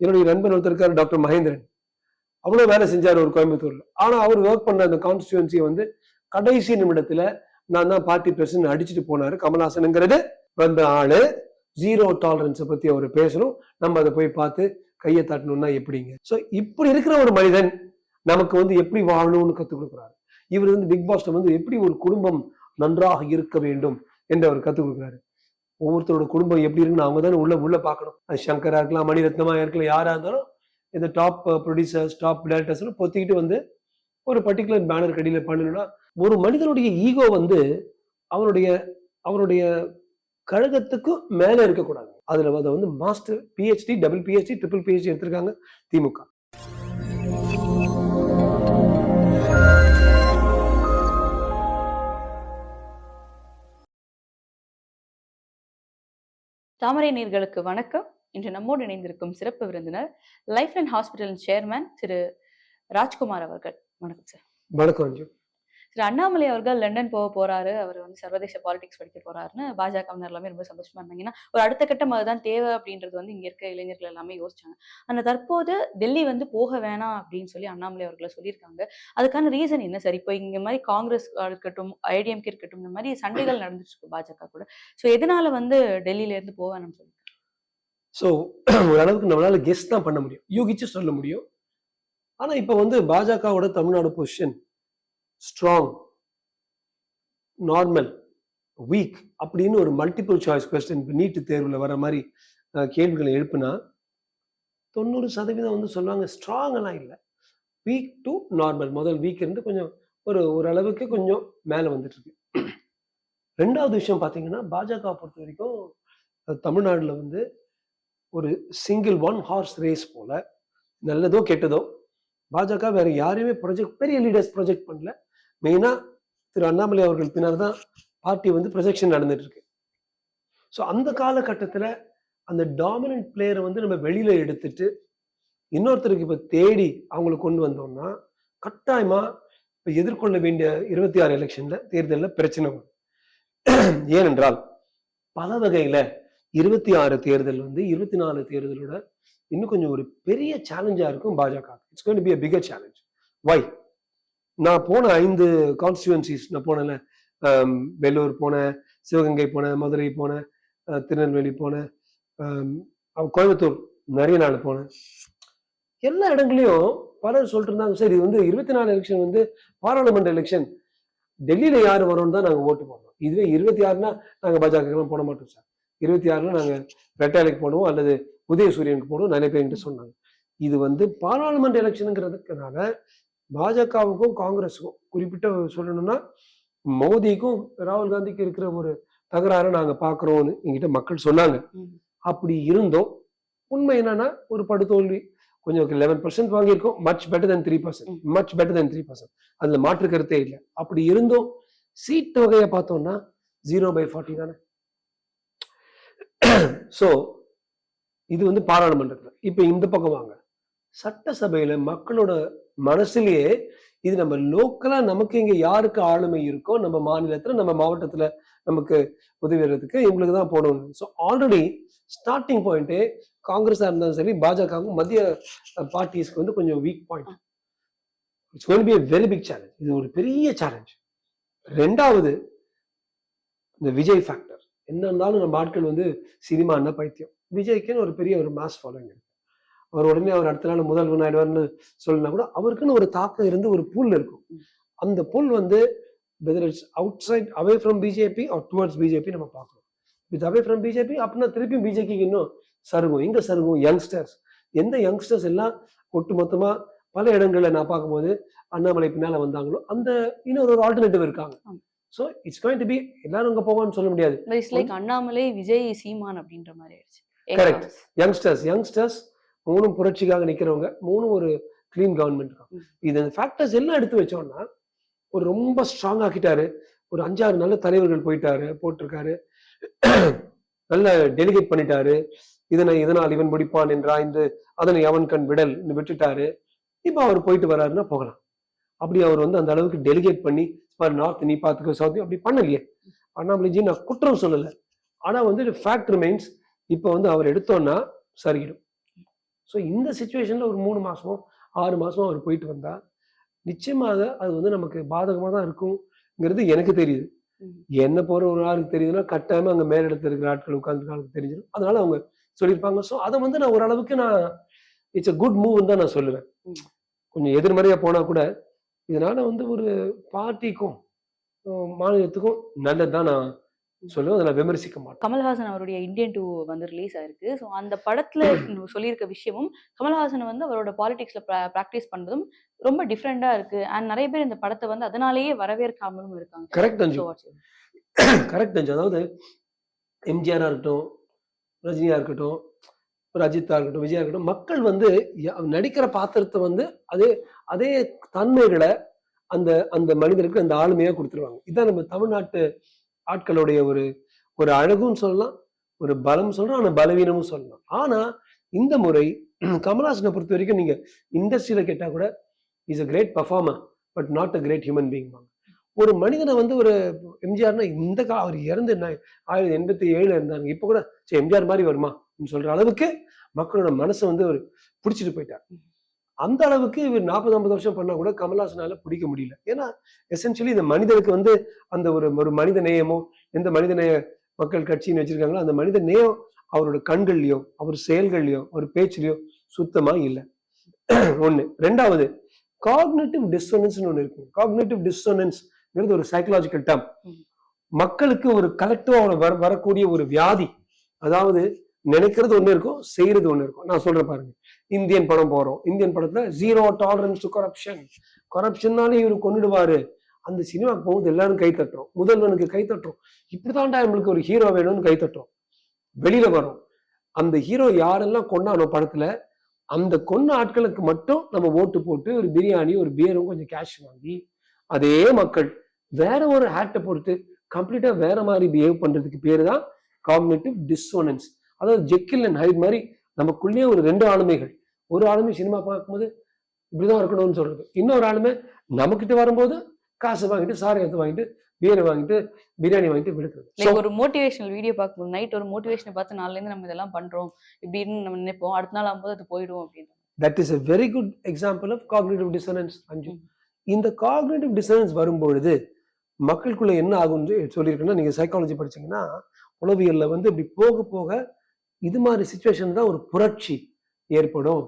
என்னுடைய நண்பன் ஒருத்தர் இருக்காரு டாக்டர் மகேந்திரன். அவ்வளோ வேலை செஞ்சார் ஒரு கோயம்புத்தூர்ல. ஆனால் அவர் ஒர்க் பண்ண அந்த கான்ஸ்டியூன்சியை வந்து கடைசி நிமிடத்துல நான் தான் பார்ட்டி பிரசிடன்ட் அடிச்சுட்டு போனாரு. கமல்ஹாசனுங்கிறது வந்த ஆளு. ஜீரோ டாலரன்ஸை பத்தி அவர் பேசணும். நம்ம அதை போய் பார்த்து கையை தட்டணும்னா எப்படிங்க? ஸோ இப்படி இருக்கிற ஒரு மனிதன் நமக்கு வந்து எப்படி வாழணும்னு கற்றுக் கொடுக்குறாரு. இவர் வந்து பிக் பாஸ்ல வந்து எப்படி ஒரு குடும்பம் நன்றாக இருக்க வேண்டும் என்று அவர் கற்றுக் கொடுக்குறாரு. ஒவ்வொருத்தரோட குடும்பம் எப்படி இருக்குன்னு அவங்க தானே உள்ள உள்ள பார்க்கணும். அது சங்கரா இருக்கலாம் மணிரத்னமா இருக்கலாம் யாரா இருந்தாலும் இந்த டாப் ப்ரொடியூசர்ஸ் டாப் டேரக்டர்ஸ்லாம் பொத்திக்கிட்டு வந்து ஒரு பர்டிகுலர் பேனர் கடியில் பண்ணணும்னா ஒரு மனிதனுடைய ஈகோ வந்து அவனுடைய அவனுடைய கழகத்துக்கும் மேலே இருக்கக்கூடாது. அதில் அதை வந்து master PhD double PhD triple PhD எடுத்திருக்காங்க திமுக. தாமரை நீர்களுக்கு வணக்கம். இன்று நம்மோடு இணைந்திருக்கும் சிறப்பு விருந்தினர் லைஃப் லைன் ஹாஸ்பிட்டலின் சேர்மேன் திரு ராஜ்குமார் அவர்கள். வணக்கம் சார் வணக்கம் சரி அண்ணாமலை அவர்கள் லண்டன் போக போறாரு. அவர் வந்து சர்வதேச பாலிடிக்ஸ் படிக்க போறாருன்னு பாஜகவினர் எல்லாமே ரொம்ப சந்தோஷமா இருந்தாங்க. ஏன்னா ஒரு அடுத்த கட்டம் அதுதான் தேவை அப்படின்றது வந்து இங்க இருக்க இளைஞர்கள் எல்லாமே யோசிச்சாங்க. ஆனா தற்போது டெல்லி வந்து போக வேணாம் அப்படின்னு சொல்லி அண்ணாமலை அவர்களை சொல்லியிருக்காங்க. அதுக்கான ரீசன் என்ன சார்? இப்போ இங்க மாதிரி காங்கிரஸ் இருக்கட்டும் ஐடிஎம்கே இருக்கட்டும் இந்த மாதிரி சண்டைகள் நடந்துட்டு இருக்கு பாஜக கூட. ஸோ எதனால வந்து டெல்லியில இருந்து போக வேணாம்னு சொல்லி ஸோ ஓரளவுக்கு நம்மளால கெஸ் தான் பண்ண முடியும். யூகிச்சு சொல்ல முடியும். ஆனால் இப்போ வந்து பாஜகவோட Tamil Nadu position strong normal weak அப்படின்னு ஒரு மல்டிபிள் சாய்ஸ் கொஸ்டின் இப்போ நீட்டு தேர்வில் வர மாதிரி கேள்விகளை எழுப்புனா தொண்ணூறு சதவீதம் வந்து சொல்லுவாங்க ஸ்ட்ராங் எல்லாம் இல்லை. வீக் டு நார்மல் முதல் வீக் இருந்து கொஞ்சம் ஒரு ஓரளவுக்கு கொஞ்சம் மேலே வந்துட்டுருக்கு. ரெண்டாவது விஷயம் பார்த்தீங்கன்னா பாஜக பொறுத்த வரைக்கும் தமிழ்நாட்டில் தமிழ்நாடுல வந்து ஒரு சிங்கிள் ஒன் ஹார்ஸ் ரேஸ் போல நல்லதோ கெட்டதோ பாஜக வேற யாரையுமே ப்ரொஜெக்ட் பெரிய லீடர்ஸ் ப்ரொஜெக்ட் பண்ணல. மெயினா திரு அண்ணாமலை அவர்கள் பின்னர் தான் பார்ட்டி வந்து ப்ரொஜெக்ஷன் நடந்துட்டு இருக்கு ஸோ அந்த காலகட்டத்தில் அந்த டாமினன்ட் பிளேயரை வந்து நம்ம வெளியில எடுத்துட்டு இன்னொருத்தருக்கு இப்போ தேடி அவங்களை கொண்டு வந்தோம்னா கட்டாயமா இப்போ எதிர்கொள்ள வேண்டிய இருபத்தி ஆறு எலெக்ஷன்ல தேர்தலில் பிரச்சனை வரும். ஏனென்றால் பல வகையில இருபத்தி ஆறு தேர்தல் வந்து இருபத்தி நாலு தேர்தலோட இன்னும் கொஞ்சம் ஒரு பெரிய சேலஞ்சா இருக்கும் BJP it's going be a bigger challenge why நான் போன ஐந்து கான்ஸ்டியூன்சிஸ் நான் போனேன்ல வேலூர் வெள்ளூர் போனேன் சிவகங்கை போனேன் மதுரை போனேன் திருநெல்வேலி போனேன் கோயம்புத்தூர் நிறைய நாள் போனேன். எல்லா இடங்களையும் பலர் சொல்லிட்டு இருந்தாங்க சரி இது வந்து இருபத்தி நாலு எலெக்ஷன் வந்து பாராளுமன்ற எலெக்ஷன் டெல்லியில யார் வரோம்னு தான் நாங்க ஓட்டு போடுறோம். இதுவே இருபத்தி ஆறுனா நாங்க பாஜகலாம் போட மாட்டோம் சார். இருபத்தி ஆறுல நாங்க ரெட்டாலைக்கு போடுவோம் அல்லது உதயசூரியனுக்கு போடுவோம் நிறைய பேர் சொன்னாங்க. இது வந்து பாராளுமன்ற எலெக்ஷனுங்கிறதுக்குனால பாஜகவுக்கும் காங்கிரஸுக்கும் குறிப்பிட்ட சொல்லணும்னா மோடிக்கும் ராகுல் காந்திக்கும் இருக்கிற ஒரு தகராறு நாங்க பாக்குறோம்னு என்கிட்ட மக்கள் சொன்னாங்க. அப்படி இருந்தோம். உண்மை என்னன்னா ஒரு படுதோல்வி. கொஞ்சம் லெவன் பர்சன்ட் வாங்கியிருக்கோம். Much better than three percent. Much better than three percent அதுல மாற்று கருத்தே இல்லை. அப்படி இருந்தும். சீட் வகையை பார்த்தோம்னா ஜீரோ பை ஃபார்ட்டி தானே. ஸோ இது வந்து பாராளுமன்றத்துல. இப்ப இந்த பக்கம் வாங்க. சட்டசபையில மக்களோட மனசுலயே இது நம்ம லோக்கலா நமக்கு இங்க யாருக்கு ஆளுமை இருக்கோ நம்ம மாநிலத்துல நம்ம மாவட்டத்துல நமக்கு உதவிடுறதுக்கு இவங்களுக்கு தான் போடணும் ஸோ ஆல்ரெடி ஸ்டார்டிங் பாயிண்டே காங்கிரஸா இருந்தாலும் சரி பாஜகவும் மத்திய பார்ட்டிஸ்க்கு வந்து கொஞ்சம் weak point it's going be a very big challenge இது ஒரு பெரிய சேலஞ்ச் ரெண்டாவது இந்த விஜய் ஃபேக்டர் என்ன இருந்தாலும் நம்ம ஆட்கள் வந்து சினிமா என்ன பைத்தியம். விஜய்க்குன்னு ஒரு பெரிய ஒரு மாஸ் ஃபாலோயிங் இருக்கு. அவர் உடனே அவர் அடுத்த நாள் முதல்வன் ஆயிடுவார்னு சொல்லினா கூட அவருக்குன்னு ஒரு தாக்கம் இருந்து ஒரு புல் இருக்கும். அந்த புல் வந்து whether it's outside away from BJP or towards BJP நம்ம பார்க்கணும் வித் அவே ஃப்ரம் பிஜேபி அப்படின்னா திருப்பி பிஜேபிக்கு இன்னும் சருகும். எங்க சருகும்? யங்ஸ்டர்ஸ் எந்த யங்ஸ்டர்ஸ் எல்லாம் ஒட்டு மொத்தமா பல இடங்கள்ல நான் பார்க்கும்போது அண்ணாமலை பின்னால வந்தாங்களோ அந்த இன்னொரு ஒரு ஆல்டர்னேட்டிவ் இருக்காங்க. So it's going to be எல்லாரும் அங்க போவான்னு சொல்ல முடியாது. இட்ஸ் லைக் அண்ணாமலை விஜய் சீமான் அப்படின்ற மாதிரி ஆயிடுச்சு. Correct. யங்ஸ்டர்ஸ் யங்ஸ்டர்ஸ் மூணும் புரட்சிக்காக நிக்கிறவங்க மூணும் ஒரு க்ளீன் கவர்மெண்ட் தான். இது ஃபேக்டர்ஸ் எல்லாம் எடுத்து வச்சோம்னா ஒரு ரொம்ப ஸ்ட்ராங் ஆக்கிட்டாரு. ஒரு அஞ்சாறு நல்ல தலைவர்கள் போயிட்டாரு போட்டிருக்காரு. நல்ல டெலிகேட் பண்ணிட்டாரு. இதனை இதனால் இவன் பிடிப்பான் என்றாய்ந்து அதனை அவன் கண் விடல் விட்டுட்டாரு. இப்போ அவர் போயிட்டு வர்றாருன்னா போகலாம். அப்படி அவர் வந்து அந்த அளவுக்கு டெலிகேட் பண்ணி நார்த் நீ பார்த்துக்கோ சவுத் அப்படி பண்ணலையே. அண்ணாமலைஜி நான் குற்றம் சொல்லலை. ஆனா வந்து ஃபேக்ட் ரிமைன்ஸ் இப்போ வந்து அவர் எடுத்தோம்னா சரியிடும் ஸோ இந்த சுச்சுவேஷன்ல ஒரு மூணு மாசமோ ஆறு மாசமோ அவர் போயிட்டு வந்தா நிச்சயமாக அது வந்து நமக்கு பாதகமாக தான் இருக்கும்ங்கிறது எனக்கு தெரியுது. என்ன போற ஒரு ஆளுக்கு தெரியுதுன்னா கட்டாயமா அங்க மேலிடத்துல இருக்கிற ஆட்கள் உட்கார்ந்து ஆளுக்கு தெரிஞ்சிடும் அதனால அவங்க சொல்லியிருப்பாங்க ஸோ அதை வந்து நான் ஓரளவுக்கு நான் இட்ஸ் a குட் மூவ்னு தான் நான் சொல்லுவேன். கொஞ்சம் எதிர்மறையா போனா கூட இதனால வந்து ஒரு பார்ட்டிக்கும் மாநிலத்துக்கும் நல்லது தான் நான் சொல்லுவேன் அதை நான் விமர்சிக்க மாட்டேன் கமல்ஹாசன் அவருடைய இந்தியன் டூ வந்து ரிலீஸ் ஆயிருக்கு. ஸோ அந்த படத்துல சொல்லியிருக்க விஷயமும் கமல்ஹாசன் வந்து அவரோட பாலிடிக்ஸ்ல ப்ராக்டிஸ் பண்ணதும் ரொம்ப டிஃப்ரெண்டா இருக்கு. அண்ட் நிறைய பேர் இந்த படத்தை வந்து அதனாலேயே வரவேற்காமலும் இருக்காங்க. கரெக்ட் அஞ்சு கரெக்ட் அஞ்சு அதாவது எம்ஜிஆரா இருக்கட்டும் ரஜினியா இருக்கட்டும் ஒரு அஜித்தா இருக்கட்டும் விஜயா இருக்கட்டும் மக்கள் வந்து நடிக்கிற பாத்திரத்தை வந்து அதே அதே தன்மைகளை அந்த அந்த மனிதருக்கு அந்த ஆளுமையா கொடுத்துருவாங்க. இதான் நம்ம தமிழ்நாட்டு ஆட்களுடைய ஒரு ஒரு அழகும் சொல்லலாம் ஒரு பலம் சொல்லலாம் ஆனால் பலவீனமும் சொல்லலாம். ஆனால் இந்த முறை கமல்ஹாசனை பொறுத்த வரைக்கும் நீங்கள் இண்டஸ்ட்ரியில் கேட்டால் கூட is a great performer but not a great human being ஒரு மனிதனை வந்து ஒரு எம்ஜிஆர்னா இந்த கா அவர் இறந்து என்ன ஆயிரத்தி எண்பத்தி ஏழுல இருந்தாங்க இப்போ கூட சரி எம்ஜிஆர் மாதிரி வருமா? அப்படின்னு சொல்ற அளவுக்கு மக்களோட மனசை வந்து அவர் பிடிச்சிட்டு போயிட்டார். அந்த அளவுக்கு இவர் நாற்பது ஐம்பது வருஷம் பண்ணா கூட கமல்ஹாசனால பிடிக்க முடியல. ஏன்னா எசென்சியலி இந்த மனிதனுக்கு வந்து அந்த ஒரு ஒரு மனித நேயமோ எந்த மனித நேய மக்கள் கட்சின்னு வச்சிருக்காங்களோ அந்த மனித நேயம் அவரோட கண்கள்லயோ அவர் செயல்கள்லயோ அவர் பேச்சுலயோ சுத்தமா இல்லை. ஒண்ணு. ரெண்டாவது காக்னேட்டிவ் டிஸ்டோனன்ஸ்னு ஒன்று இருக்கு காக்னேட்டிவ் டிஸ்டோனன்ஸ்ங்கிறது ஒரு சைக்கலாஜிக்கல் டேம் மக்களுக்கு ஒரு கலெக்டிவா வர வரக்கூடிய ஒரு வியாதி. அதாவது நினைக்கிறது ஒண்ணு இருக்கும் செய்யறது ஒண்ணு இருக்கும். நான் சொல்றேன் பாருங்க. இந்தியன் படம் போறோம். இந்தியன் படத்துல ஜீரோ டாலரன்ஸ் டு கரப்ஷன் கரப்ஷன்னாலே இவர் கொண்டுடுவாரு அந்த சினிமாக்கு போகும்போது எல்லாரும் கை தட்டுறோம். முதல்வனுக்கு கை தட்டுறோம். இப்படிதான்டா நம்மளுக்கு ஒரு ஹீரோ வேணும்னு கை தட்டுறோம். வெளியில வரும். அந்த ஹீரோ யாரெல்லாம் கொண்டானோ படத்துல அந்த கொன்ன ஆட்களுக்கு மட்டும் நம்ம ஓட்டு போட்டு ஒரு பிரியாணி ஒரு பியரும் கொஞ்சம் கேஷ் வாங்கி அதே மக்கள் வேற ஒரு ஹேட்டை பொறுத்து கம்ப்ளீட்டா வேற மாதிரி பிஹேவ் பண்றதுக்கு பேரு தான் காக்னேட்டிவ் டிஸ்ஸோனன்ஸ் அதாவது ஜெக்கில் அண்ட் ஹைட் மாதிரி நமக்குள்ளேயே ஒரு ரெண்டு ஆளுமைகள். ஒரு ஆளுமை சினிமா பார்க்கும்போது இப்படிதான் இருக்கணும்னு சொல்றது. இன்னொரு ஆளுமை நமக்கிட்ட வரும்போது காசு வாங்கிட்டு சாராயத்தை வாங்கிட்டு பியரை வாங்கிட்டு பிரியாணி வாங்கிட்டு விடுக்கிறது ஒரு மோட்டிவேஷனல் வீடியோ பார்க்கும்போது நைட் ஒரு மோட்டிவேஷனை பார்த்து நாளைல இருந்து நம்ம இதெல்லாம் பண்றோம் இப்படின்னு நம்ம நினைப்போம். அடுத்த நாள் ஆகும்போது அது போயிடும் அப்படின்னு that is a very good example of cognitive dissonance அஞ்சு. இந்த காக்னேட்டிவ் டிசனன்ஸ் வரும்பொழுது மக்களுக்குள்ள என்ன ஆகும்னு சொல்லியிருக்கேன்னா நீங்க சைக்காலஜி படிச்சீங்கன்னா உளவியல்ல வந்து இப்படி போக போக இது மாதிரி சுச்சுவேஷன் தான் ஒரு புரட்சி ஏற்படும்.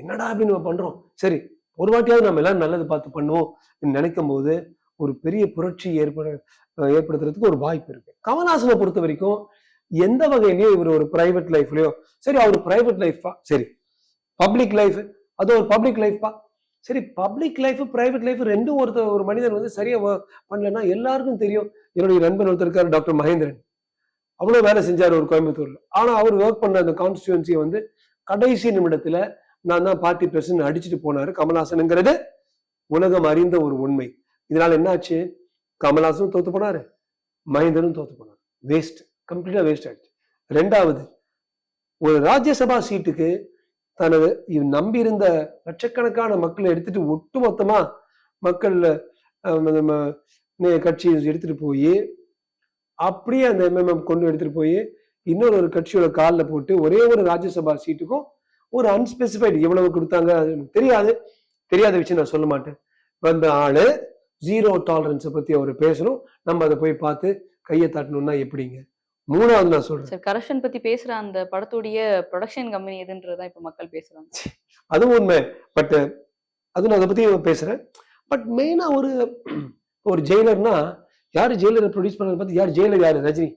என்னடா அப்படின்னு நம்ம பண்றோம். சரி ஒரு வாட்டியாவது நம்ம எல்லாம் நல்லது பார்த்து பண்ணுவோம் நினைக்கும் போது ஒரு பெரிய புரட்சி ஏற்பட ஏற்படுத்துறதுக்கு ஒரு வாய்ப்பு இருக்கு. கமல்ஹாசனை பொறுத்த வரைக்கும் எந்த வகையிலயோ இவர் ஒரு பிரைவேட் லைஃப்லயோ சரி அவர் பிரைவேட் லைஃபா சரி பப்ளிக் லைஃப் அது ஒரு பப்ளிக் லைஃப்பா சரி பப்ளிக் லைஃப் பிரைவேட் லைஃப் ரெண்டும் ஒருத்த ஒரு மனிதன் வந்து சரியா பண்ணலன்னா எல்லாருக்கும் தெரியும். என்னுடைய நண்பன் ஒருத்தர் இருக்காரு டாக்டர் மகேந்திரன். அவ்வளவு வேலை செஞ்சார் ஒரு கோயம்புத்தூர்ல. ஆனா அவர் ஒர்க் பண்ண அந்த கான்ஸ்டியூன்சியை வந்து கடைசி நிமிடத்துல நான் தான் பார்ட்டி பிரசிடன்ட் அடிச்சுட்டு போனாரு கமல்ஹாசனுங்கிறது உலகம் அறிந்த ஒரு உண்மை. இதனால என்னாச்சு? கமல்ஹாசனும் தோத்து போனாரு மகேந்திரனும் தோத்து போனாரு. வேஸ்ட் கம்ப்ளீட்டா வேஸ்ட் ஆயிடுச்சு. ரெண்டாவது ஒரு ராஜ்யசபா சீட்டுக்கு தனது நம்பி நம்பியிருந்த லட்சக்கணக்கான மக்களை எடுத்துட்டு ஒட்டுமொத்தமா மக்கள் நம்ம கட்சி எடுத்துட்டு போய் அப்படியே அந்த எம்எம்எம் கொண்டு எடுத்துட்டு போய் இன்னொரு ஒரு கட்சியோட காலில் போட்டு ஒரே ஒரு ராஜ்யசபா சீட்டுக்கும் ஒரு அன்ஸ்பெசிஃபைடு எவ்வளவு கொடுத்தாங்க தெரியாது. தெரியாத விஷயம் நான் சொல்ல மாட்டேன். வந்த ஆளு ஜீரோ டாலரன்ஸை பத்தி அவர் பேசணும். நம்ம அதை போய் பார்த்து கையை தட்டணும்னா எப்படிங்க? மூணாவது நான் சொல்றேன். சார் கரப்ஷன் பத்தி பேசுற அந்த படத்துடைய ப்ரொடக்ஷன் கம்பெனி எதுன்றதான் இப்ப மக்கள் பேசுறாங்க. அதுவும் உண்மை. பட் அது நான் அதை பத்தி பேசுறேன். பட் மெயினா ஒரு ஒரு ஜெயிலர்னா யாரு ஜெயிலரை ப்ரொடியூஸ் பண்ணதை பார்த்து யார் ஜெயிலர் யாரு? ரஜினி.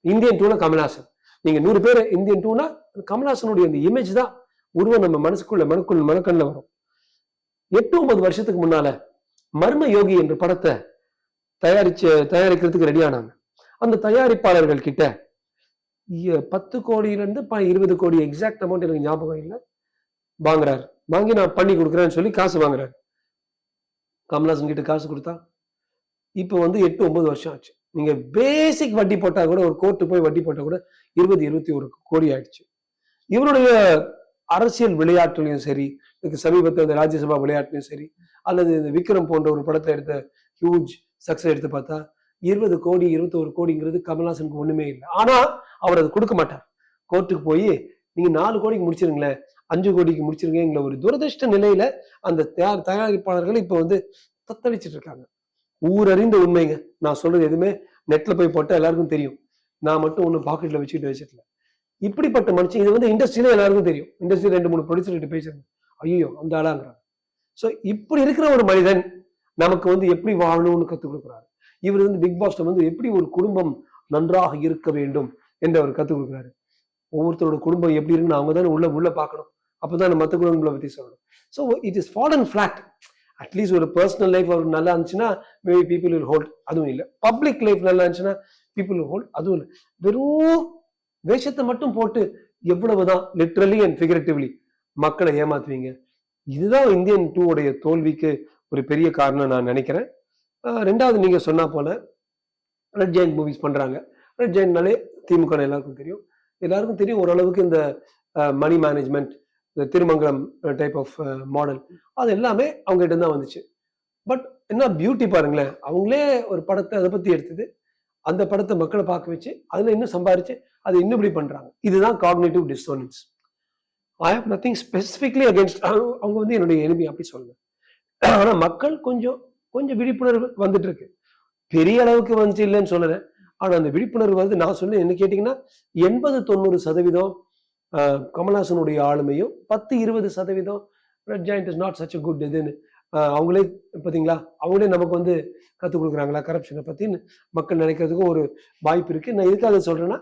இந்தியன் டூனா கமல்ஹாசன். நீங்க நூறு பேர் இந்தியன் டூனா கமல்ஹாசனுடைய அந்த இமேஜ் தான் உருவம் நம்ம மனசுக்குள்ள மனக்குள்ள மனக்கண்ணில் வரும். எட்டு ஒன்பது வருஷத்துக்கு முன்னால மர்ம யோகி என்ற படத்தை தயாரிச்சு தயாரிக்கிறதுக்கு ரெடி ஆனாங்க. அந்த தயாரிப்பாளர்கள் கிட்ட பத்து கோடியிலேருந்து ப- இருபது கோடி எக்ஸாக்ட் அமௌண்ட் எனக்கு ஞாபகம் இல்லை. வாங்குறாரு. வாங்கி நான் பண்ணி கொடுக்குறேன்னு சொல்லி காசு வாங்குறாரு. கமல்ஹாசன் கிட்ட காசு கொடுத்தா இப்போ வந்து எட்டு ஒன்பது வருஷம் ஆச்சு. நீங்க பேசிக் வட்டி போட்டா கூட ஒரு கோர்ட்டு போய் வட்டி போட்டா கூட இருபது இருபத்தி ஒரு கோடி ஆயிடுச்சு. இவருடைய அரசியல் விளையாட்டுலையும் சரி இதுக்கு சமீபத்தில் இந்த ராஜ்யசபா விளையாட்டுலையும் சரி அல்லது இந்த விக்ரம் போன்ற ஒரு படத்தை எடுத்த ஹியூஜ் சக்ஸஸ் எடுத்து பார்த்தா இருபது கோடி இருபத்தோரு கோடிங்கிறது கமல்ஹாசனுக்கு ஒண்ணுமே இல்லை. ஆனா அவர் அது கொடுக்க மாட்டார். கோர்ட்டுக்கு போய் நீங்க நாலு கோடிக்கு முடிச்சிருங்களேன் அஞ்சு கோடிக்கு முடிச்சிருக்கீங்களா ஒரு துரதிருஷ்ட நிலையில அந்த தயார் தயாரிப்பாளர்கள் இப்ப வந்து தத்தளிச்சிட்டு இருக்காங்க. ஊரறிந்த உண்மைங்க. நான் சொல்றது எதுவுமே நெட்ல போய் போட்டா எல்லாருக்கும் தெரியும். நான் மட்டும் ஒன்றும் பாக்கெட்ல வச்சுக்கிட்டு வச்சிருக்கல இப்படிப்பட்ட மனுஷன் இது வந்து இண்டஸ்ட்ரியில எல்லாருக்கும் தெரியும். இண்டஸ்ட்ரி ரெண்டு மூணு ப்ரொடியூசர் கிட்ட பேசுறாங்க ஐயோ அந்த ஆளாங்கிறாங்க ஸோ இப்படி இருக்கிற ஒரு மனிதன் நமக்கு வந்து எப்படி வாழணும்னு கற்றுக் கொடுக்குறாரு? இவர் வந்து பிக் பாஸ்ல வந்து எப்படி ஒரு குடும்பம் நன்றாக இருக்க வேண்டும் என்று அவர் கற்றுக் கொடுக்குறாரு. ஒவ்வொருத்தரோட குடும்பம் எப்படி இருக்குன்னு அவங்க தானே உள்ள உள்ள பார்க்கணும். அப்பதான் மற்ற குடும்பங்களை பத்தி சொல்லணும். So it is fall and flat at least ஒரு பர்சனல் லைஃப் அவர் நல்லா இருந்துச்சுன்னா மேபி பீப்புள் வில் ஹோல்ட் அதுவும் இல்லை. பப்ளிக் லைஃப் நல்லா இருந்துச்சுன்னா பீப்புள் ஹோல்ட் அதுவும் இல்லை. வெறும் வேஷத்தை மட்டும் போட்டு எவ்வளவுதான் லிட்ரலி அண்ட் ஃபிகரேட்டிவ்லி மக்களை ஏமாத்துவீங்க? இதுதான் இந்தியன் டூ உடைய தோல்விக்கு ஒரு பெரிய காரணம் நான் நினைக்கிறேன். ரெண்டாவது நீங்க சொன்னா போல ரெட் ஜெயின் மூவிஸ் பண்றாங்க. ரெட் ஜெயின்னாலே திமுக எல்லாருக்கும் தெரியும். எல்லாருக்கும் தெரியும் ஓரளவுக்கு இந்த மணி மேனேஜ்மெண்ட் இந்த திருமங்கலம் டைப் ஆஃப் மாடல் அது எல்லாமே அவங்ககிட்ட தான் வந்துச்சு. பட் என்ன பியூட்டி பாருங்களேன் அவங்களே ஒரு படத்தை அதை பத்தி எடுத்தது. அந்த படத்தை மக்களை பார்க்க வச்சு அதில் இன்னும் சம்பாரிச்சு அதை இன்னும் இப்படி பண்றாங்க. இதுதான் cognitive dissonance I have nothing specifically against அவங்க வந்து என்னுடைய எளிமை அப்படி சொல்லுங்க. ஆனால் மக்கள் கொஞ்சம் கொஞ்சம் விழிப்புணர்வு வந்துட்டு இருக்கு பெரிய அளவுக்கு வந்துச்சு இல்லைன்னு சொல்லலை. ஆனால் அந்த விழிப்புணர்வு வந்து நான் சொன்னேன் என்ன கேட்டீங்கன்னா எண்பது தொண்ணூறு சதவீதம் கமல்ஹாசனுடைய ஆளுமையும் பத்து இருபது சதவீதம் red giant is not such a good இதுன்னு அவங்களே பாத்தீங்களா அவங்களே நமக்கு வந்து கற்றுக் கொடுக்குறாங்களா? கரப்ஷனை பத்தின்னு மக்கள் நினைக்கிறதுக்கும் ஒரு வாய்ப்பு இருக்கு. நான் எதுக்காக சொல்றேன்னா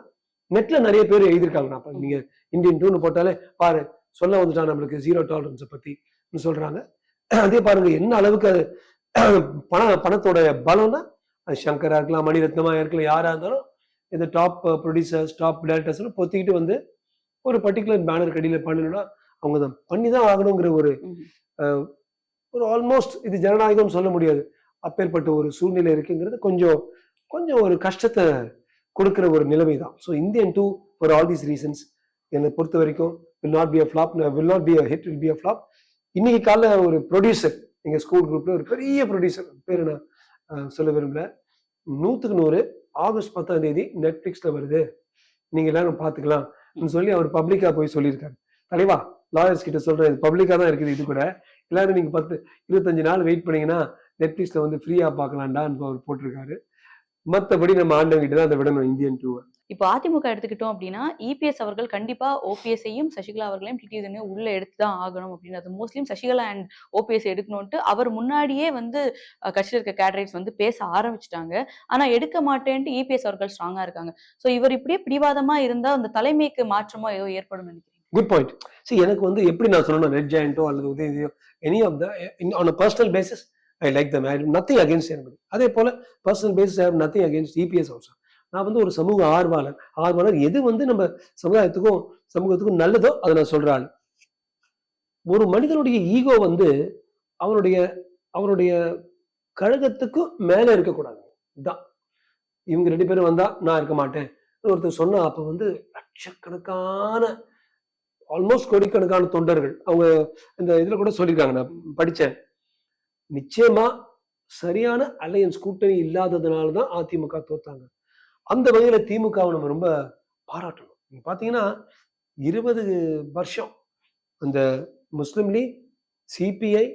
நெட்ல நிறைய பேர் எழுதியிருக்காங்க. நான் இப்ப நீங்க இந்தியன் டூன்னு போட்டாலே பாரு சொல்ல வந்துட்டான் நம்மளுக்கு ஜீரோ டாலரன்ஸை பத்தி சொல்றாங்க. அதே பாருங்க என்ன அளவுக்கு அது பண பணத்தோட பலம்னா அது சங்கரா இருக்கலாம் மணிரத்னமா இருக்கலாம் யாரா இருந்தாலும் இந்த டாப் ப்ரொடியூசர்ஸ் டாப் டேரக்டர்ஸ் பொத்திக்கிட்டு வந்து ஒரு பர்டிகுலர் பேனர் கடியில பண்ணணும்னா அவங்க தான் பண்ணி தான் ஆகணுங்கிற ஒரு ஒரு ஆல்மோஸ்ட் இது ஜனநாயகம் சொல்ல முடியாது. அப்பேற்பட்ட ஒரு சூழ்நிலை இருக்குங்கிறது கொஞ்சம் கொஞ்சம் ஒரு கஷ்டத்தை கொடுக்குற ஒரு நிலைமை தான் so Indian two for all these reasons என்னை பொறுத்த வரைக்கும் will not be a flop will not be a hit will be a flop இன்னைக்கு காலைல ஒரு ப்ரொடியூசர் எங்கள் ஸ்கூல் குரூப்ல ஒரு பெரிய ப்ரொடியூசர் பேர் நான் சொல்ல விரும்பல. நூற்றுக்கு நூறு ஆகஸ்ட் பத்தாம் தேதி நெட்ஃப்ளிக்ஸில் வருது. நீங்கள் எல்லாரும் பார்த்துக்கலாம் சொல்லி அவர் பப்ளிக்காக போய் சொல்லியிருக்காரு. தலைவா லாயர்ஸ் கிட்ட சொல்கிறேன் இது பப்ளிக்காக தான் இருக்குது இது கூட. எல்லாரும் நீங்க பத்து இருபத்தஞ்சு நாள் வெயிட் பண்ணீங்கன்னா நெட்ஃப்ளிக்ஸில் வந்து ஃப்ரீயா பார்க்கலாண்டான்னு அவர் போட்டிருக்காரு. மத்தபடி நம்ம ஆண்டவங்கிட்ட தான் அதை விடணும் இந்தியன் டூ இப்போ அதிமுக எடுத்துக்கிட்டோம் அப்படின்னா இபிஎஸ் அவர்கள் கண்டிப்பா ஓபிஎஸ்ஐயும் சசிகலா அவர்களையும் டிடிவிஜனையும் உள்ள எடுத்து தான் ஆகணும் அப்படின்றது. மோஸ்ட்லியும் சசிகலா அண்ட் ஓபிஎஸ் எடுக்கணும்ட்டு அவர் முன்னாடியே வந்து கட்சியில் இருக்க கேடரேட்ஸ் வந்து பேச ஆரம்பிச்சிட்டாங்க. ஆனா எடுக்க மாட்டேன்ட்டு இபிஎஸ் அவர்கள் ஸ்ட்ராங்கா இருக்காங்க. சோ இவர் இப்படியே பிடிவாதமா இருந்தா அந்த தலைமைக்கு மாற்றமா ஏதோ ஏற்படும் நினைக்கிறேன் குட் பாயிண்ட் சரி எனக்கு வந்து எப்படி நான் சொல்லணும்? ரெட் ஜாயிண்டோ அல்லது உதயதியோ any of the on a personal basis I like them I nothing against எனபடி அதே போல personal basis I have nothing against EPS also நான் வந்து ஒரு சமூக ஆர்வலர். ஆர்வலர் எது வந்து நம்ம சமுதாயத்துக்கும் சமூகத்துக்கும் நல்லதோ அதை நான் சொல்ற ஆள். ஒரு மனிதனுடைய ஈகோ வந்து அவனுடைய அவனுடைய கழகத்துக்கும் மேலே இருக்கக்கூடாது. இதுதான் இவங்க ரெண்டு பேரும் வந்தா நான் இருக்க மாட்டேன். ஒருத்தர் சொன்னா அப்ப வந்து லட்சக்கணக்கான ஆல்மோஸ்ட் கோடிக்கணக்கான தொண்டர்கள். அவங்க இந்த இதுல கூட சொல்லியிருக்காங்க நான் படிச்சேன். நிச்சயமா சரியான அலையன்ஸ் கூட்டணி இல்லாததுனால தான் அதிமுக தோத்தாங்க. அந்த வகையில திமுகவை நம்ம ரொம்ப பாராட்டணும். நீங்க பாத்தீங்கன்னா இருபது வருஷம் அந்த முஸ்லிம் லீக் சிபிஐ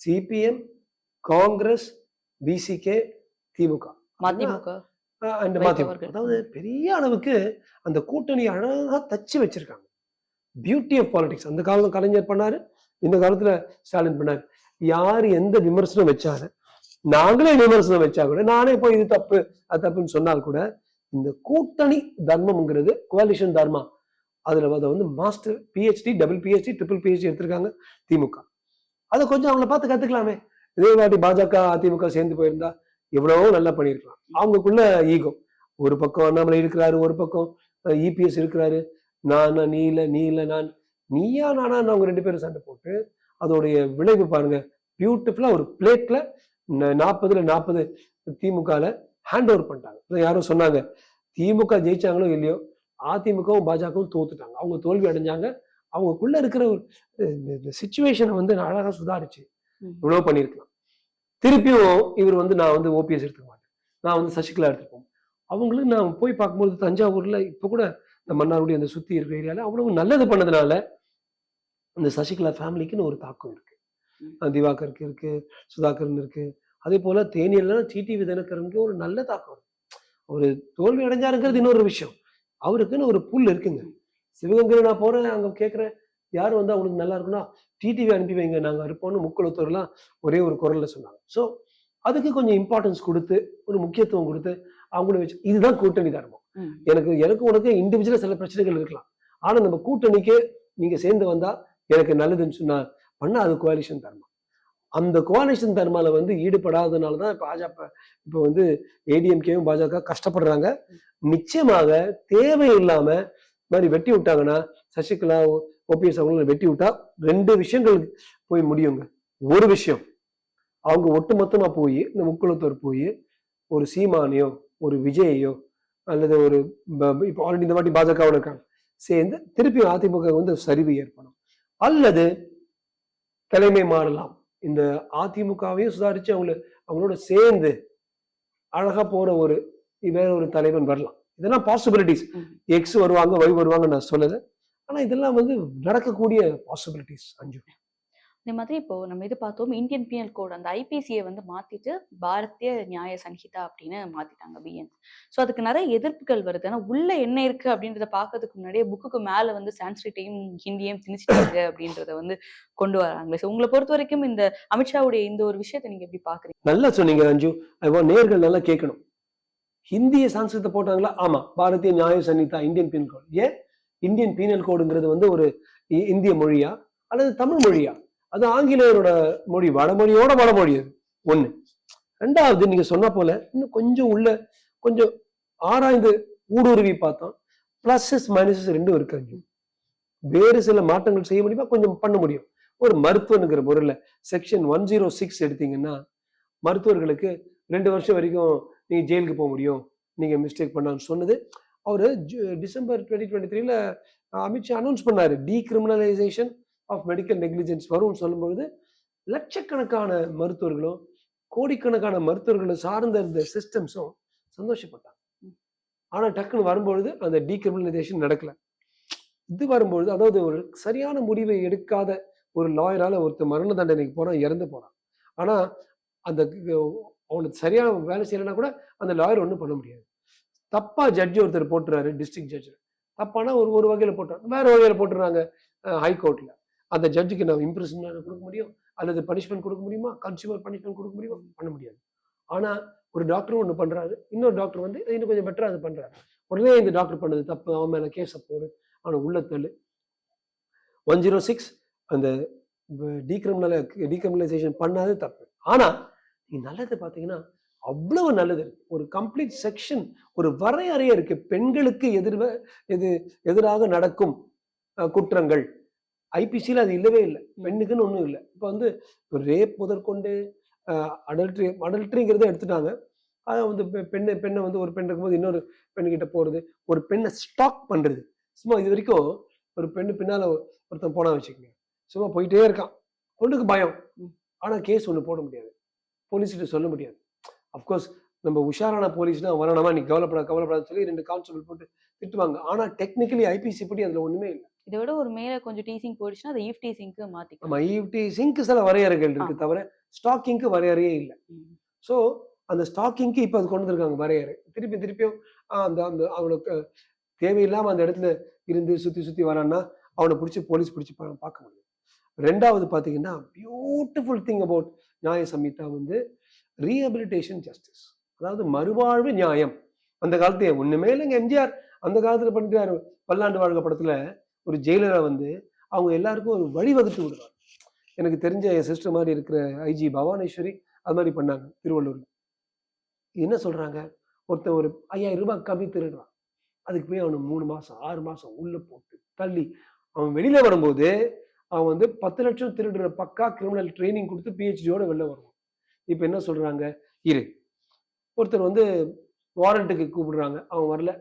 சிபிஎம் காங்கிரஸ் பிசிகே திமுக. அதாவது பெரிய அளவுக்கு அந்த கூட்டணி அழகா தச்சு வச்சிருக்காங்க. பியூட்டி ஆஃப் பாலிடிக்ஸ் அந்த காலம் கலைஞர் பண்ணாரு இந்த காலத்துல ஸ்டாலின் பண்ணாரு. யார் எந்த விமர்சனம் வச்சாரு நாங்களே விமர்சனம் வச்சா கூட நானே போய் இது தப்பு அது தப்புன்னு சொன்னால் கூட இந்த கூட்டணி தர்மம்ங்கிறது குவாலிஷன் தர்மா அதுல அதை வந்து master PhD double PhD triple PhD எடுத்திருக்காங்க திமுக. அதை கொஞ்சம் அவங்கள பார்த்து கத்துக்கலாமே. இதே வாட்டி பாஜக அதிமுக சேர்ந்து போயிருந்தா எவ்வளவோ நல்லா பண்ணியிருக்கலாம். அவங்களுக்குள்ள ஈகோ ஒரு பக்கம் அண்ணாமலை இருக்கிறாரு ஒரு பக்கம் இபிஎஸ் இருக்கிறாரு. நான் நான், நீ இல்ல நீ இல்ல நான். நீயா நானா அவங்க ரெண்டு பேரும் சண்டை போட்டு அதோடைய விளைவு பாருங்க. பியூட்டிஃபுல்லா ஒரு பிளேட்ல நாற்பதுல நாற்பது திமுகல ஹேண்ட் ஓவர் பண்ணிட்டாங்க. அதான் யாரோ சொன்னாங்க. திமுக ஜெயிச்சாங்களோ இல்லையோ அதிமுகவும் பாஜகவும் தோத்துட்டாங்க. அவங்க தோல்வி அடைஞ்சாங்க. அவங்களுக்குள்ள இருக்கிற ஒரு சுச்சுவேஷனை வந்து அழகா சுதாரிச்சு ம். இவ்வளவு பண்ணியிருக்கலாம். திருப்பியும் இவர் வந்து நான் வந்து ஓபிஎஸ் எடுத்துக்க மாட்டேன். நான் வந்து சசிகலா எடுத்துப்போம். அவங்களும் நான் போய் பார்க்கும்போது தஞ்சாவூர்ல இப்ப கூட இந்த மன்னார்குடி அந்த சுத்தி இருக்கிற ஏரியால அவ்வளவு நல்லது பண்ணதுனால அந்த சசிகலா ஃபேமிலிக்குன்னு ஒரு தாக்கம் இருக்கு. ம். அஹ் திவாகருக்கு இருக்கு சுதாகரன் இருக்கு. அதே போல தேனியெல்லாம் டிடிவி தினகரனுக்கு ஒரு நல்ல தாக்கம் ஒரு தோல்வி அடைஞ்சாருங்கிறது இன்னொரு விஷயம். அவருக்குன்னு ஒரு புல் இருக்குங்க. சிவகங்கை நான் போறேன் அங்க கேட்குறேன் யார் வந்து அவங்களுக்கு நல்லா இருக்குன்னா டிடிவி அனுப்பி வைங்க நாங்க இருப்போம்னு முக்குளத்தூர்லாம் ஒரே ஒரு குரல்ல சொன்னாங்க. ஸோ அதுக்கு கொஞ்சம் இம்பார்ட்டன்ஸ் கொடுத்து ஒரு முக்கியத்துவம் கொடுத்து அவங்கள வச்சு இதுதான் கூட்டணி தர்மம். எனக்கு எனக்கு உனக்கு இண்டிவிஜுவலா சில பிரச்சனைகள் இருக்கலாம். ஆனா நம்ம கூட்டணிக்கு நீங்க சேர்ந்து வந்தா எனக்கு நல்லதுன்னு சொன்னா பண்ணா அது கோalition தர்மம். அந்த கோalition தர்மால வந்து ஈடுபடாதனால தான் பாஜக இப்போ வந்து ஏடிஎம்கேவும் பாஜக கஷ்டப்படுறாங்க. நிச்சயமாக தேவையில்லாம மாதிரி வெட்டி விட்டாங்கன்னா சசிகலா ஓபிஎஸ் அவங்கள வெட்டி விட்டா ரெண்டு விஷயங்கள் போய் முடியுங்க. ஒரு விஷயம் அவங்க ஒட்டுமொத்தமா போய் இந்த முக்குளத்தூர் போய் ஒரு சீமானையோ ஒரு விஜயையோ அல்லது ஒரு இப்போ ஆல்ரெடி இந்த வாட்டி பாஜகவோட இருக்காங்க. சேர்ந்து திருப்பி அதிமுக வந்து சரிவு ஏற்படும். அல்லது தலைமை மாறலாம். இந்த அதிமுகவையும் சுதாரிச்சு அவங்கள அவங்களோட சேர்ந்து அழகா போற ஒரு வேற ஒரு தலைவன் வரலாம். இதெல்லாம் பாசிபிலிட்டிஸ். எக்ஸ் வருவாங்க ஒய் வருவாங்க நான் சொல்லலை. ஆனா இதெல்லாம் வந்து நடக்கக்கூடிய பாசிபிலிட்டிஸ் அஞ்சு. இந்த மாதிரி இப்போ நம்ம இது பார்த்தோம் இந்தியன் பிஎல் கோட் அந்த ஐபிசியை வந்து மாத்திட்டு பாரதிய நியாய சன்ஹிதா அப்படின்னு மாத்திட்டாங்க பிஎன் ஸோ அதுக்கு நிறைய எதிர்ப்புகள் வருது. ஆனால் உள்ள என்ன இருக்கு அப்படின்றத பார்க்கறதுக்கு முன்னாடியே புக்குக்கு மேல வந்து சான்ஸ்கிரிட்டையும் ஹிந்தியையும் திணிச்சிட்டாங்க அப்படின்றத வந்து கொண்டு வராங்களே. ஸோ உங்களை பொறுத்த வரைக்கும் இந்த அமித்ஷாவுடைய இந்த ஒரு விஷயத்தை நீங்க எப்படி பாக்குறீங்க நல்லா சொன்னீங்க ரஞ்சு. நேர்கள் நல்லா கேட்கணும். ஹிந்திய சான்ஸ்கிருத போட்டாங்களா? ஆமா. Bharatiya Nyaya Sanhita Indian penal code. ஏன்? இந்தியன் பீனல் கோடுங்கிறது வந்து ஒரு இந்திய மொழியா? அல்லது தமிழ் மொழியா? அது ஆங்கிலேயரோட மொழி வடமொழியோட வடமொழி அது. ஒண்ணு. ரெண்டாவது நீங்க சொன்ன போல இன்னும் கொஞ்சம் உள்ள கொஞ்சம் ஆராய்ந்து ஊடுருவி பார்த்தோம் பிளஸஸ் மைனஸஸ் ரெண்டும் இருக்காங்க வேறு சில மாற்றங்கள் செய்ய முடியுமா? கொஞ்சம் பண்ண முடியும். ஒரு மருத்துவனுங்கிற பொருள்ல செக்ஷன் ஒன் ஜீரோ சிக்ஸ் எடுத்தீங்கன்னா மருத்துவர்களுக்கு ரெண்டு வருஷம் வரைக்கும் நீங்க ஜெயிலுக்கு போக முடியும். நீங்க மிஸ்டேக் பண்ணான்னு சொன்னது. அவர் ஜு- டிசம்பர் டுவெண்ட்டி டுவெண்ட்டி த்ரீல அமித்ஷா அனௌன்ஸ் பண்ணாரு. டீக்ரிமினலைசேஷன் ஆஃப் மெடிக்கல் நெக்லிஜென்ஸ் வரும்னு சொல்லும்பொழுது லட்சக்கணக்கான மருத்துவர்களும் கோடிக்கணக்கான மருத்துவர்களை சார்ந்த இந்த சிஸ்டம்ஸும் சந்தோஷப்பட்டாங்க. ஆனால் டக்குன்னு வரும்பொழுது அந்த டீக்ரிமினலைசேஷன் நடக்கல. இது வரும்பொழுது அதாவது ஒரு சரியான முடிவை எடுக்காத ஒரு லாயரால் ஒருத்தர் மரண தண்டனைக்கு போனால் இறந்து போகிறான் ஆனால் அந்த அவனுக்கு சரியான வேலை செய்யலைன்னா கூட அந்த லாயர் ஒன்றும் பண்ண முடியாது. தப்பாக ஜட்ஜி ஒருத்தர் போட்டுறாரு டிஸ்ட்ரிக்ட் ஜட்ஜ் தப்பானா ஒரு ஒரு வகையில் போட்டுறாங்க வேற வகையில் போட்டுறாங்க ஹைகோர்ட்டில் அந்த ஜட்ஜுக்கு நம்ம இம்ப்ரெஷன் கொடுக்க முடியும்? அல்லது பனிஷ்மெண்ட் கொடுக்க முடியுமா? கன்சியூமர் பனிஷ்மெண்ட் கொடுக்க முடியுமா? பண்ண முடியாது. ஆனா ஒரு டாக்டர் ஒன்று பண்றாரு. இன்னொரு டாக்டர் வந்து இன்னும் கொஞ்சம் பெட்டரா அது பண்றாரு. உடனே இந்த டாக்டர் பண்ணது தப்பு. அவன் மேல கேஸை போடு. அவனை உள்ள தள்ளு. ஒன் ஜீரோ சிக்ஸ் அந்த டீக்ரிமினல டீக்ரிமினலைசேஷன் பண்ணாது தப்பு. ஆனா நீ நல்லது பார்த்தீங்கன்னா அவ்வளவு நல்லது ஒரு கம்ப்ளீட் செக்ஷன் ஒரு வரையறையே இருக்கு. பெண்களுக்கு எதிர்வ எது எதிராக நடக்கும் குற்றங்கள். ஐபிசியில் அது இல்லவே இல்லை. பெண்ணுக்குன்னு ஒன்றும் இல்லை. இப்போ வந்து ரேப் முதற்கொண்டு அடல்ட்ரி அடல்ட்ரிங்கிறத எடுத்துட்டாங்க. அதை வந்து பெண்ணை பெண்ணை வந்து ஒரு பெண் இருக்கும்போது இன்னொரு பெண்ணுகிட்ட போகிறது ஒரு பெண்ணை ஸ்டாக் பண்ணுறது சும்மா இது வரைக்கும் ஒரு பெண்ணு பின்னால் ஒருத்தன் போனா வச்சுக்கோங்க. சும்மா போயிட்டே இருக்கான். பொண்ணுக்கு பயம். ஆனால் கேஸ் ஒன்று போட முடியாது. போலீஸ்கிட்ட சொல்ல முடியாது. அஃப்கோர்ஸ் நம்ம உஷாரான போலீஸ்னா வரணுமா? நீ கவலைப்பட கவலைப்படாதுன்னு சொல்லி ரெண்டு கான்ஸ்டபிள் போட்டு திட்டுவாங்க. ஆனால் டெக்னிக்கலி ஐபிசி படி அதில் ஒன்றுமே இல்லை. இதை விட ஒரு மேல கொஞ்சம் டீசிங் போயிடுச்சுன்னா அதை ஈவ் டீசிங்க்கு மாத்திக்கலாம் நம்ம ஐடி சிங்க்கு சில வரையறைகள் இருக்கு தவிர ஸ்டாக்கிங்க்கு வரையறையே இல்லை. ஸோ அந்த ஸ்டாக்கிங்க்கு இப்போ அது கொண்டு வந்திருக்காங்க வரையறை. திருப்பி திருப்பியும் அந்த அந்த அவனுக்கு தேவையில்லாம அந்த இடத்துல இருந்து சுத்தி சுத்தி வரான்னா அவனை பிடிச்சி போலீஸ் பிடிச்சி பார்க்க முடியும். ரெண்டாவது பார்த்தீங்கன்னா பியூட்டிஃபுல் திங் அபவுட் நியாய சம்ஹிதா வந்து ரீஹபிலிட்டேஷன் ஜஸ்டிஸ் அதாவது மறுவாழ்வு நியாயம். அந்த காலத்து ஒண்ணுமே இல்லைங்க எம்ஜிஆர். அந்த காலத்துல பண்ணிட்டாரு. பல்லாண்டு வாழ்க படத்துல ஒரு ஜெயிலரை வந்து அவங்க எல்லாருக்கும் ஒரு வழிவகுத்து விடுறாங்க எனக்கு தெரிஞ்ச என் சிஸ்டர் மாதிரி இருக்கிற ஐஜி பவானேஸ்வரி அது மாதிரி பண்ணாங்க திருவள்ளூர் என்ன சொல்றாங்க? ஒருத்தன் ஒரு ஐயாயிரம் ரூபாய் கம்மி திருடுறான். அதுக்கு போய் அவனை மூணு மாசம் ஆறு மாசம் உள்ள போட்டு தள்ளி அவன் வெளியில வரும்போது அவன் வந்து பத்து லட்சம் திருடுற பக்கா கிரிமினல் ட்ரைனிங் கொடுத்து பிஹெச்டியோட வெளில வருவான். இப்போ என்ன சொல்றாங்க? இரு. ஒருத்தர் வந்து வாரண்ட்டுக்கு கூப்பிடுறாங்க. அவன் வரல.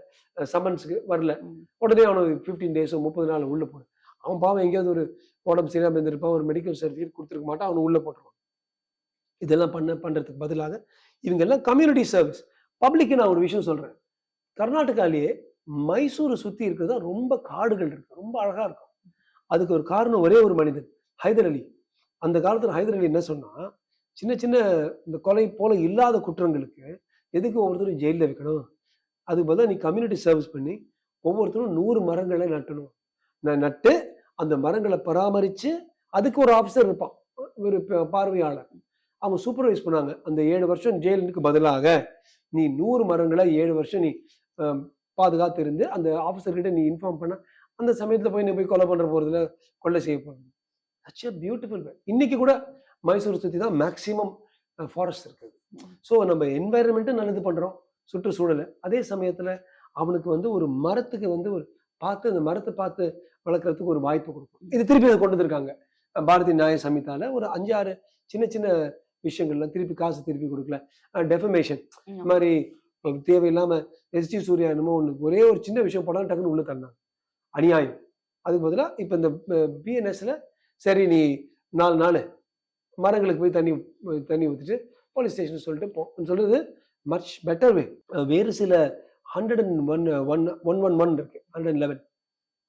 சம்மன்ஸுக்கு வரல. உடனே அவனுக்கு ஃபிஃப்டீன் டேஸோ முப்பது நாள் உள்ள போடு. அவன் பாவம் எங்கேயாவது ஒரு உடம்பு சரியாம இருந்திருப்பான் ஒரு மெடிக்கல் சர்டிஃபிகேட் கொடுத்துருக்க மாட்டான் அவனை உள்ள போட்டுருவான். இதெல்லாம் பண்ண பண்றதுக்கு பதிலாக இவங்க எல்லாம் கம்யூனிட்டி சர்வீஸ் பப்ளிக்கு நான் ஒரு விஷயம் சொல்றேன். கர்நாடகாலேயே மைசூரை சுத்தி இருக்கிறதா ரொம்ப காடுகள் இருக்கு. ரொம்ப அழகா இருக்கும். அதுக்கு ஒரு காரணம் ஒரே ஒரு மனிதன் ஹைதர் அலி. அந்த காலத்துல ஹைதர் அலி என்ன சொன்னா சின்ன சின்ன இந்த கொலை போல இல்லாத குற்றங்களுக்கு எதுக்கு ஒவ்வொருத்தரும் ஜெயிலில் வைக்கணும் அதுக்கு பதிலாக நீ கம்யூனிட்டி சர்வீஸ் பண்ணி ஒவ்வொருத்தரும் நூறு மரங்களை நட்டணும். நான் நட்டு அந்த மரங்களை பராமரித்து அதுக்கு ஒரு ஆஃபீஸர் இருப்பான். ஒரு ப- பார்வையாளர். அவங்க சூப்பர்வைஸ் பண்ணாங்க. அந்த ஏழு வருஷம் ஜெயிலுக்கு பதிலாக நீ நூறு மரங்களை ஏழு வருஷம் நீ பாதுகாத்து இருந்து அந்த ஆஃபீஸர்கிட்ட நீ இன்ஃபார்ம் பண்ண. அந்த சமயத்தில் போய் நீ போய் கொலை பண்ணுற போகிறதுல கொலை செய்ய போகிறது சச் பியூட்டிஃபுல் இன்னைக்கு கூட மைசூர் சுற்றி தான் மேக்சிமம் ஃபாரஸ்ட் இருக்குது ஸோ நம்ம என்வாயரன்மெண்ட்டும் நல்லது பண்றோம். சுற்றுச்சூழலை. அதே சமயத்துல அவனுக்கு வந்து ஒரு மரத்துக்கு வந்து ஒரு பார்த்து அந்த மரத்தை பார்த்து வளர்க்கறதுக்கு ஒரு வாய்ப்பு கொடுக்கும். இது திருப்பி அதை கொண்டு வந்திருக்காங்க. பாரதிய நியாய சமிதால ஒரு அஞ்சாறு சின்ன சின்ன விஷயங்கள்லாம் திருப்பி காசு திருப்பி கொடுக்கல. டெஃபமேஷன் இந்த மாதிரி தேவையில்லாம எஸ்டி சூர்யா என்னமோ ஒன்று ஒரே ஒரு சின்ன விஷயம் போடாம டக்குன்னு உள்ள தந்தாங்க அநியாயம். அதுக்கு பதிலாக இப்போ இந்த பிஎன்எஸ்ல சரி நீ நாலு நாள் மரங்களுக்கு போய் தண்ணி தண்ணி ஊற்றிட்டு போலீஸ் ஸ்டேஷன் சொல்லிட்டு போ சொல்றது மச் பெட்டர் வே வேறு சில hundred and one one one one one இருக்கு. Hundred and eleven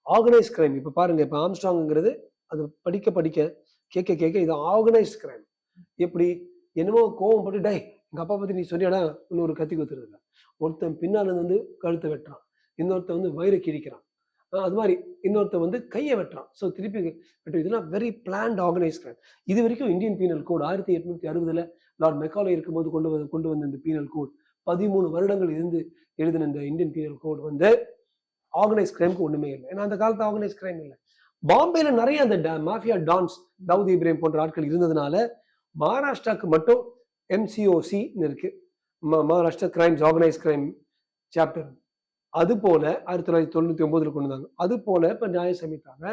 organise crime இப்போ பாருங்க இப்போ ஆம்ஸ்ட்ராங்கிறது அது படிக்க படிக்க கேட்க கேட்க இது ஆர்கனைஸ் கிரைம் எப்படி? என்னமோ கோவம் போட்டு டை எங்கள் அப்பா பற்றி நீ சொன்னியாடா? இன்னொரு கத்தி குத்துறது ஒருத்தன் பின்னால் வந்து கழுத்தை வெட்டுறான். இன்னொருத்தன் வந்து வயிறை கிழிக்கிறான். அது மாதிரி இன்னொருத்தன் வந்து கையை வெட்டுறான். ஸோ திருப்பி வெட்டு இதெல்லாம் வெரி பிளான்ட் ஆர்கனைஸ் கிரைம் இது வரைக்கும் இந்தியன் பீனல் கோட் ஆயிரத்தி எட்நூத்தி அறுபதுல லார்ட் மெக்காலே இருக்கும்போது கொண்டு வந்து கொண்டு வந்த இந்த பீனல் கோட். பதிமூணு வருடங்கள் இருந்து எழுதின இந்த இந்தியன் பீனல் கோட் வந்து ஆர்கனைஸ் கிரைம்க்கு ஒண்ணுமே இல்லை. ஏன்னா அந்த காலத்து ஆர்கனைஸ் கிரைம் இல்லை. பாம்பேல நிறைய அந்த மாஃபியா டான்ஸ் தாவூத் இப்ராஹிம் போன்ற ஆட்கள் இருந்ததுனால மகாராஷ்டிராக்கு மட்டும் எம்சிஓசின்னு இருக்கு. ம- Maharashtra crimes organise crime chapter அது போல ஆயிரத்தி தொள்ளாயிரத்தி தொண்ணூத்தி ஒன்பதுல கொண்டு வந்தாங்க. அது போல இப்ப நியாய சமிதாங்க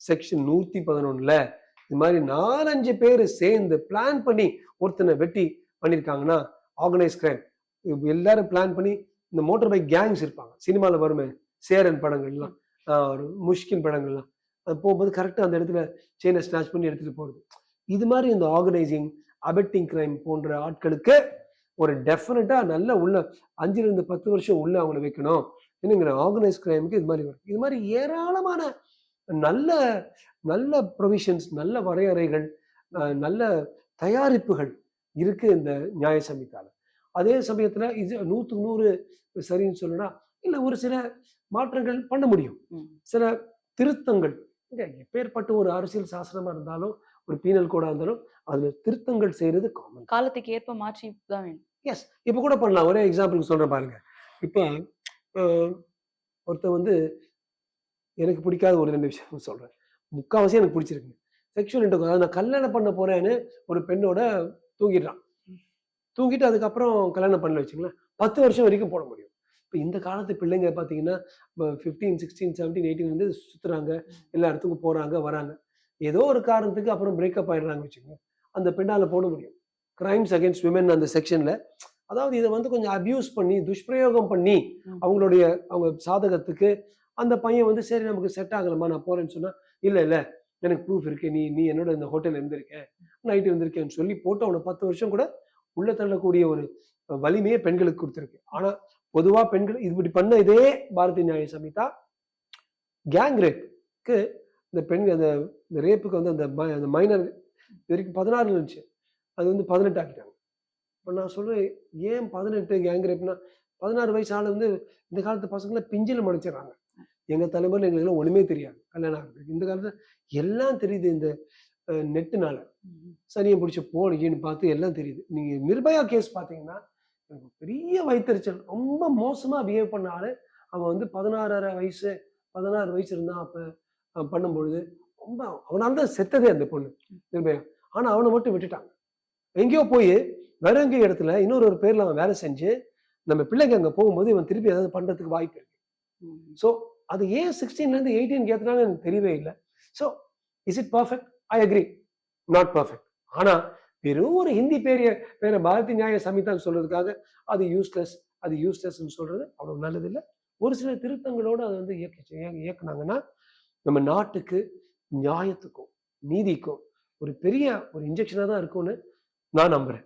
செக்ஷன் நூத்தி பதினொன்னுல இது மாதிரி நாலஞ்சு பேர் சேர்ந்து பிளான் பண்ணி ஒருத்தனை வெட்டி பண்ணியிருக்காங்கன்னா ஆர்கனைஸ் கிரைம் எல்லாரும் பிளான் பண்ணி இந்த மோட்டார் பைக் கேங்ஸ் இருப்பாங்க. சினிமாவில் வருமே சேரன் படங்கள்லாம் ஒரு முஷ்கின் படங்கள்லாம். அது போகும்போது கரெக்டாக அந்த இடத்துல செயினை ஸ்நாச் பண்ணி எடுத்துகிட்டு போகிறது இது மாதிரி இந்த ஆர்கனைசிங் அபெட்டிங் கிரைம் போன்ற ஆட்களுக்கு ஒரு டெஃபினட்டாக நல்ல உள்ள அஞ்சுலேருந்து பத்து வருஷம் உள்ள அவங்கள வைக்கணும். என்னங்கிற ஆர்கனைஸ் கிரைமுக்கு இது மாதிரி வரும். இது மாதிரி ஏராளமான நல்ல நல்ல ப்ரொவிஷன்ஸ் நல்ல வரையறைகள் நல்ல தயாரிப்புகள் இருக்கு இந்த நியாய சமிதால அதே சமயத்துல இது நூத்துக்கு நூறு சரின்னு சொல்லணும்னா இல்ல ஒரு சில மாற்றங்கள் பண்ண முடியும். சில திருத்தங்கள் எப்பேற்பட்ட ஒரு அரசியல் சாசனமா இருந்தாலும் ஒரு பீனல் கோடா இருந்தாலும் அதுல திருத்தங்கள் செய்யறது காமன் காலத்துக்கு ஏற்ப மாற்றி தான் வேணும். எஸ் இப்போ கூட பண்ணலாம். ஒரே எக்ஸாம்பிளுக்கு சொல்றேன் பாருங்க. இப்போ அஹ், ஒருத்தன் வந்து எனக்கு பிடிக்காத ஒரு ரெண்டு விஷயம் சொல்றேன். முக்காவாசி எனக்கு பிடிச்சிருக்கு. செக்ஷுவல் இன்டர் அதாவது நான் கல்யாணம் பண்ண போறேன்னு ஒரு பெண்ணோட தூங்கிடுறான். தூங்கிட்டு அதுக்கப்புறம் கல்யாணம் பண்ணல வச்சுங்களேன் பத்து வருஷம் வரைக்கும் போட முடியும். இப்போ இந்த காலத்து பிள்ளைங்க பார்த்தீங்கன்னா ஃபிஃப்டீன் சிக்ஸ்டீன் செவன்டீன் எயிட்டீன் வந்து சுத்துறாங்க. எல்லா இடத்துக்கும் போறாங்க வராங்க. ஏதோ ஒரு காரணத்துக்கு அப்புறம் பிரேக்கப் ஆயிடுறாங்க வச்சுக்கோங்க. அந்த பெண்ணால போட முடியும். கிரைம்ஸ் அகேன்ஸ்ட் விமன் அந்த செக்ஷன்ல அதாவது இதை வந்து கொஞ்சம் அபியூஸ் பண்ணி துஷ்பிரயோகம் பண்ணி. அவங்களுடைய அவங்க சாதகத்துக்கு அந்த பையன் வந்து சரி நமக்கு செட் ஆகலமா நான் போறேன்னு சொன்னா இல்ல இல்ல. எனக்கு ப்ரூஃப் இருக்கு. நீ நீ என்னோட இந்த ஹோட்டல் இருந்திருக்க. நைட்டு வந்திருக்கேன்னு சொல்லி போட்டு அவனை பத்து வருஷம் கூட உள்ள தள்ளக்கூடிய ஒரு வலிமையை பெண்களுக்கு கொடுத்துருக்கு. ஆனா பொதுவா பெண்கள் இப்படி பண்ண இதே பாரதி நியாய சமிதா கேங் ரேப்புக்கு இந்த பெண் அந்த இந்த ரேப்புக்கு வந்து அந்த அந்த மைனர் வரைக்கும் பதினாறு இருந்துச்சு. அது வந்து பதினெட்டு ஆக்கிட்டாங்க. இப்போ நான் சொல்றேன் ஏன் பதினெட்டு கேங் ரேப்னா பதினாறு வயசு ஆள் வந்து இந்த காலத்து பசங்களை பிஞ்சில் மடிச்சிடறாங்க. எங்க தலைமுறையில் எங்களுக்கு ஒண்ணுமே தெரியாது. கல்யாணம் ஆகுது இந்த காலத்துல எல்லாம் தெரியுது இந்த நெட்டுனால. சனியை பிடிச்ச போனீங்கன்னு பார்த்து எல்லாம் தெரியுது. நீங்க நிர்பயா கேஸ் பார்த்தீங்கன்னா எனக்கு பெரிய வயிற்றுச்சல் ரொம்ப மோசமா பிஹேவ் பண்ண ஆளு அவன் வந்து பதினாறரை வயசு பதினாறு வயசு இருந்தான் அப்ப பண்ணும்பொழுது ரொம்ப அவனால தான் செத்ததே அந்த பொண்ணு நிர்பயா. ஆனா அவனை மட்டும் விட்டுட்டாங்க எங்கேயோ போய் வேற எங்கேயோ இடத்துல இன்னொரு ஒரு பேர்ல அவன் வேலை செஞ்சு நம்ம பிள்ளைங்க அங்க போகும்போது இவன் திருப்பி ஏதாவது பண்றதுக்கு வாய்ப்பு இருக்கு. ஸோ அது ஏன் சிக்ஸ்டீன்லேருந்து எயிட்டீன் ஏத்துனாங்க எனக்கு தெரியவே இல்லை. So is it perfect I agree not perfect ஆனால் வெறும் ஒரு ஹிந்தி பேரிய பேரை பாரதி நியாய சமிதான்னு சொல்றதுக்காக அது யூஸ்லெஸ் அது யூஸ்லெஸ்ன்னு சொல்றது அவ்வளவு நல்லதில்லை. ஒரு சில திருத்தங்களோடு அதை வந்து இயக்கி இயக்குனாங்கன்னா நம்ம நாட்டுக்கு நியாயத்துக்கும் நீதிக்கும் ஒரு பெரிய ஒரு இன்ஜெக்ஷனாக தான் இருக்கும்னு நான் நம்புறேன்.